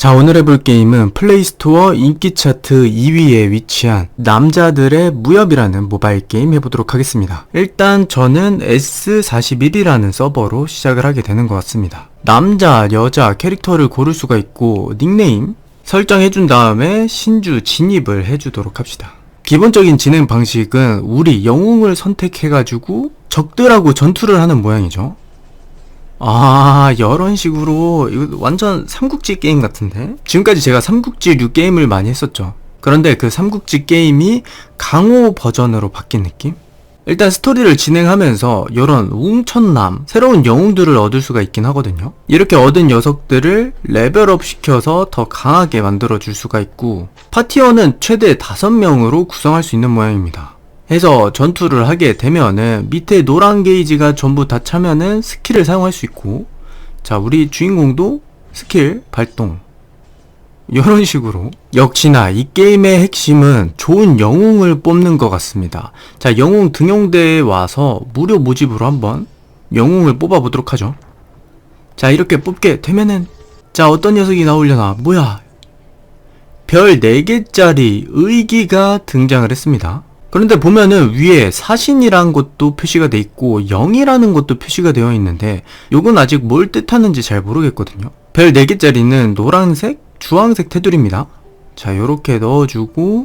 자, 오늘 해볼 게임은 플레이스토어 인기 차트 2위에 위치한 남자들의 무협이라는 모바일 게임 해보도록 하겠습니다. 일단 저는 S41이라는 서버로 시작을 하게 되는 것 같습니다. 남자, 여자 캐릭터를 고를 수가 있고 닉네임 설정해준 다음에 신주 진입을 해주도록 합시다. 기본적인 진행 방식은 우리 영웅을 선택해가지고 적들하고 전투를 하는 모양이죠. 아, 이런 식으로, 이거 완전 삼국지 게임 같은데? 지금까지 제가 삼국지 류 게임을 많이 했었죠. 그런데 그 삼국지 게임이 강호 버전으로 바뀐 느낌? 일단 스토리를 진행하면서 이런 웅천남, 새로운 영웅들을 얻을 수가 있긴 하거든요. 이렇게 얻은 녀석들을 레벨업 시켜서 더 강하게 만들어 줄 수가 있고, 파티원은 최대 5명으로 구성할 수 있는 모양입니다. 해서 전투를 하게 되면은 밑에 노란 게이지가 전부 다 차면은 스킬을 사용할 수 있고 자 우리 주인공도 스킬 발동. 이런 식으로. 역시나 이 게임의 핵심은 좋은 영웅을 뽑는 것 같습니다. 자 영웅 등용대에 와서 무료 모집으로 한번 영웅을 뽑아 보도록 하죠. 자 이렇게 뽑게 되면은 자 어떤 녀석이 나오려나? 뭐야? 별 4개짜리 의기가 등장을 했습니다 그런데 보면은 위에 사신이란 것도 표시가 돼 있고 0이라는 것도 표시가 되어 있는데 요건 아직 뭘 뜻하는지 잘 모르겠거든요. 별 4개짜리는 노란색, 주황색 테두리입니다. 자, 요렇게 넣어주고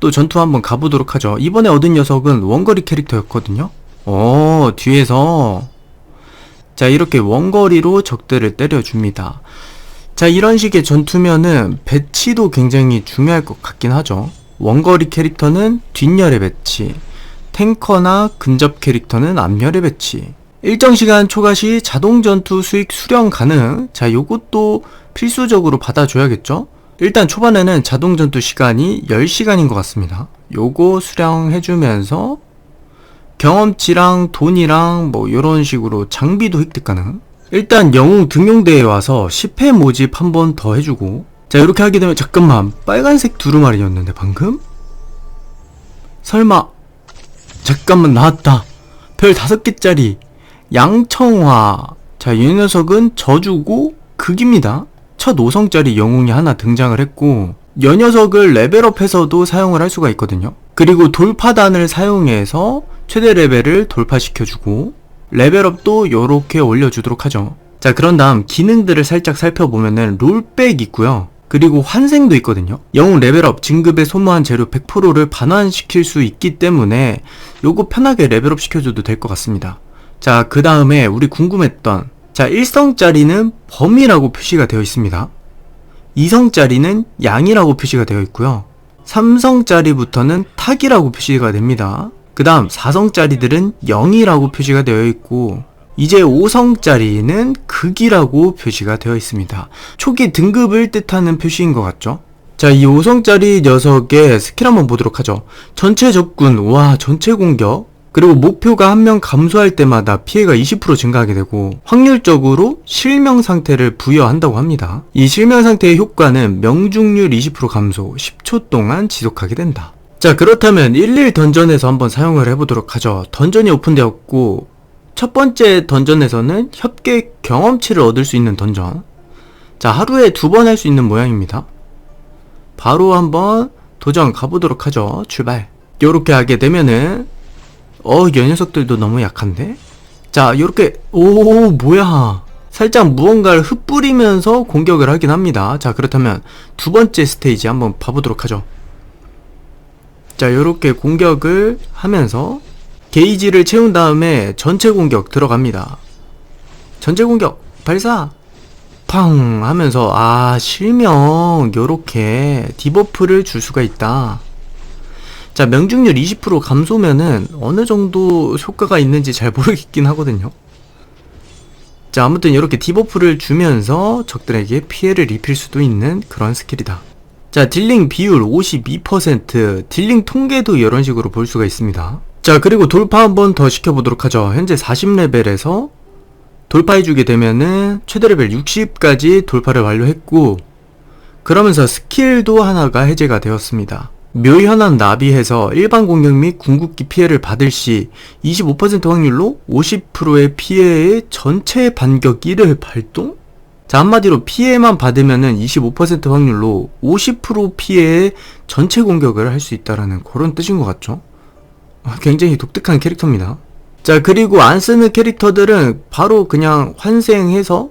또 전투 한번 가보도록 하죠. 이번에 얻은 녀석은 원거리 캐릭터였거든요. 어, 뒤에서 자, 이렇게 원거리로 적들을 때려줍니다. 자, 이런 식의 전투면은 배치도 굉장히 중요할 것 같긴 하죠. 원거리 캐릭터는 뒷열에 배치, 탱커나 근접 캐릭터는 앞열에 배치. 일정 시간 초과 시 자동 전투 수익 수령 가능. 자, 요것도 필수적으로 받아줘야겠죠? 일단 초반에는 자동 전투 시간이 10시간인 것 같습니다. 요거 수령해주면서 경험치랑 돈이랑 뭐 요런 식으로 장비도 획득 가능. 일단 영웅 등용대에 와서 10회 모집 한 번 더 해주고 자 이렇게 하게 되면 잠깐만 빨간색 두루마리였는데 방금? 설마 잠깐만 나왔다. 별 다섯 개짜리. 양청화. 자 이 녀석은 저주고 극입니다. 첫 5성짜리 영웅이 하나 등장을 했고 이 녀석을 레벨업해서도 사용을 할 수가 있거든요. 그리고 돌파단을 사용해서 최대 레벨을 돌파시켜주고 레벨업도 요렇게 올려주도록 하죠. 자 그런 다음 기능들을 살짝 살펴보면은 롤백 있고요 그리고 환생도 있거든요. 영웅 레벨업 진급에 소모한 재료 100%를 반환시킬 수 있기 때문에 요거 편하게 레벨업 시켜줘도 될 것 같습니다. 자, 그 다음에 우리 궁금했던 자, 1성짜리는 범이라고 표시가 되어 있습니다. 2성짜리는 양이라고 표시가 되어 있고요. 3성짜리부터는 탁이라고 표시가 됩니다. 그 다음 4성짜리들은 0이라고 표시가 되어 있고 이제 5성짜리는 극이라고 표시가 되어 있습니다. 초기 등급을 뜻하는 표시인 것 같죠? 자, 이 5성짜리 녀석의 스킬 한번 보도록 하죠. 전체 적군, 와, 전체 공격. 그리고 목표가 한 명 감소할 때마다 피해가 20% 증가하게 되고 확률적으로 실명 상태를 부여한다고 합니다. 이 실명 상태의 효과는 명중률 20% 감소, 10초 동안 지속하게 된다. 자, 그렇다면 11 던전에서 한번 사용을 해보도록 하죠. 던전이 오픈되었고 첫 번째 던전에서는 협객 경험치를 얻을 수 있는 던전. 자, 하루에 두 번 할 수 있는 모양입니다. 바로 한번 도전 가보도록 하죠. 출발. 요렇게 하게 되면은, 어, 이 녀석들도 너무 약한데? 자, 요렇게, 오, 뭐야. 살짝 무언가를 흩뿌리면서 공격을 하긴 합니다. 자, 그렇다면 두 번째 스테이지 한번 봐보도록 하죠. 자, 요렇게 공격을 하면서 게이지를 채운 다음에 전체 공격 들어갑니다. 전체 공격 발사 팡 하면서 아 실명 요렇게 디버프를 줄 수가 있다. 자 명중률 20% 감소면은 어느 정도 효과가 있는지 잘 모르겠긴 하거든요. 자 아무튼 이렇게 디버프를 주면서 적들에게 피해를 입힐 수도 있는 그런 스킬이다. 자 딜링 비율 52% 딜링 통계도 이런 식으로 볼 수가 있습니다. 자 그리고 돌파 한번 더 시켜보도록 하죠 현재 40레벨에서 돌파해주게 되면은 최대 레벨 60까지 돌파를 완료했고 그러면서 스킬도 하나가 해제가 되었습니다 묘현한 나비해서 일반 공격 및 궁극기 피해를 받을 시 25% 확률로 50%의 피해의 전체 반격 1을 발동? 자, 한마디로 피해만 받으면은 25% 확률로 50% 피해의 전체 공격을 할 수 있다라는 그런 뜻인 것 같죠? 아, 굉장히 독특한 캐릭터입니다. 자, 그리고 안 쓰는 캐릭터들은 바로 그냥 환생해서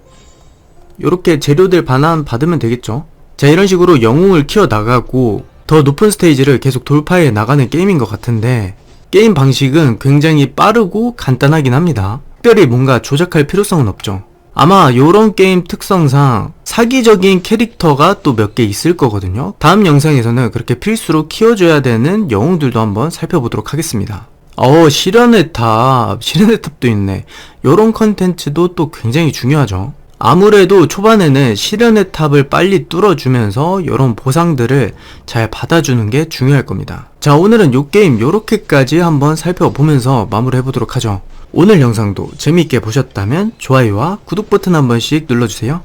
이렇게 재료들 반환 받으면 되겠죠. 자, 이런 식으로 영웅을 키워 나가고 더 높은 스테이지를 계속 돌파해 나가는 게임인 것 같은데 게임 방식은 굉장히 빠르고 간단하긴 합니다. 특별히 뭔가 조작할 필요성은 없죠. 아마 요런 게임 특성상 사기적인 캐릭터가 또 몇 개 있을 거거든요. 다음 영상에서는 그렇게 필수로 키워줘야 되는 영웅들도 한번 살펴보도록 하겠습니다. 어, 실현의 탑, 실현의 탑도 있네. 요런 컨텐츠도 또 굉장히 중요하죠. 아무래도 초반에는 실현의 탑을 빨리 뚫어주면서 이런 보상들을 잘 받아주는 게 중요할 겁니다. 자, 오늘은 요 게임 요렇게까지 한번 살펴보면서 마무리해보도록 하죠. 오늘 영상도 재미있게 보셨다면 좋아요와 구독 버튼 한 번씩 눌러주세요.